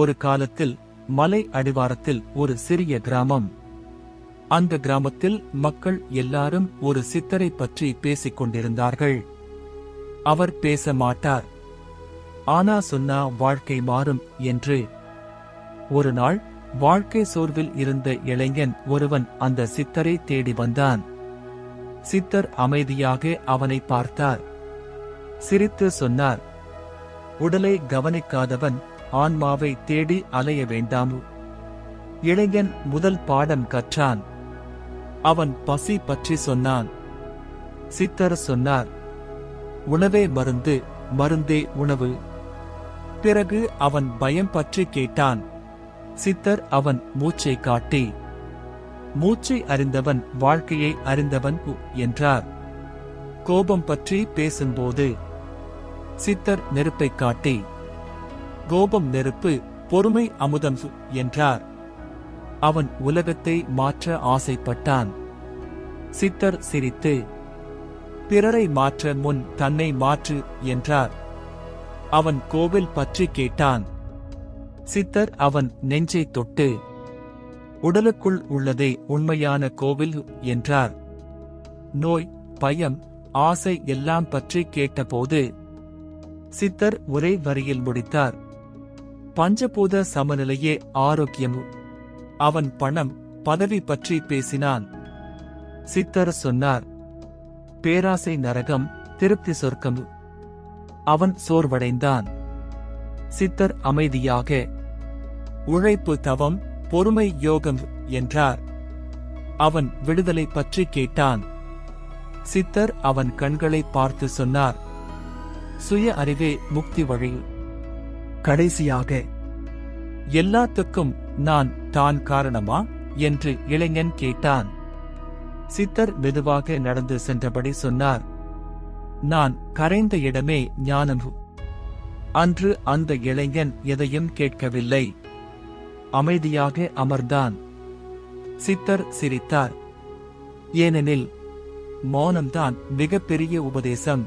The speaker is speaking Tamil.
ஒரு காலத்தில் மலை அடிவாரத்தில் ஒரு சிறிய கிராமம். அந்த கிராமத்தில் மக்கள் எல்லாரும் ஒரு சித்தரை பற்றி பேசிக் கொண்டிருந்தார்கள். அவர் பேச மாட்டார். ஆனா சொன்னா வாழ்க்கை மாறும் என்று. ஒரு நாள் வாழ்க்கை சோர்வில் இருந்த இளைஞன் ஒருவன் அந்த சித்தரை தேடி வந்தான். சித்தர் அமைதியாக அவனை பார்த்தார். சிரித்து சொன்னார் உடலை கவனிக்காதவன் ஆன்மாவை தேடி அலைய வேண்டாம்? இளைஞன் முதல் பாடம் கற்றான். அவன் பசி பற்றி சொன்னான். சித்தர் சொன்னார் உணவே மருந்து மருந்தே உணவு. பிறகு அவன் பயம் பற்றி கேட்டான். சித்தர் அவன் மூச்சை காட்டி மூச்சை அறிந்தவன் வாழ்க்கையை அறிந்தவன் உ- என்றார். கோபம் பற்றி பேசும்போது சித்தர் நெருப்பை காட்டி கோபம் நெருப்பு பொறுமை அமுதம் சு- என்றார். அவன் உலகத்தை மாற்ற ஆசைப்பட்டான். சித்தர் சிரித்து பிறரை மாற்ற முன் தன்னை மாற்று என்றார். அவன் கோவில் பற்றி கேட்டான். சித்தர் அவன் நெஞ்சை தொட்டு உடலுக்குள் உள்ளதே உண்மையான கோவில் என்றார். நோய் பயம் ஆசை எல்லாம் பற்றி கேட்டபோது சித்தர் ஒரே வரியில் முடித்தார். பஞ்சபூத சமநிலையே ஆரோக்கியம். அவன் பணம் பதவி பற்றி பேசினான். சித்தர் சொன்னார் பேராசை நரகம் திருப்தி சொர்க்கம். அவன் சோர்வடைந்தான். சித்தர் அமைதியாக உழைப்பு தவம் பொறுமை யோகம் என்றார். அவன் விடுதலை பற்றி கேட்டான். சித்தர் அவன் கண்களை பார்த்து சொன்னார் சுய அறிவே முக்தி வழி கடைசியாக எல்லாத்துக்கும் நான் தான் காரணமா? என்று இளைஞன் கேட்டான். சித்தர் மெதுவாக நடந்து சென்றபடி சொன்னார் நான் கரைந்த இடமே ஞானம் அன்று அந்த இளைஞன் எதையும் கேட்கவில்லை. அமைதியாக அமர்ந்தான். சித்தர் சிரித்தார் ஏனெனில் மௌனம்தான் மிகப்பெரிய உபதேசம்.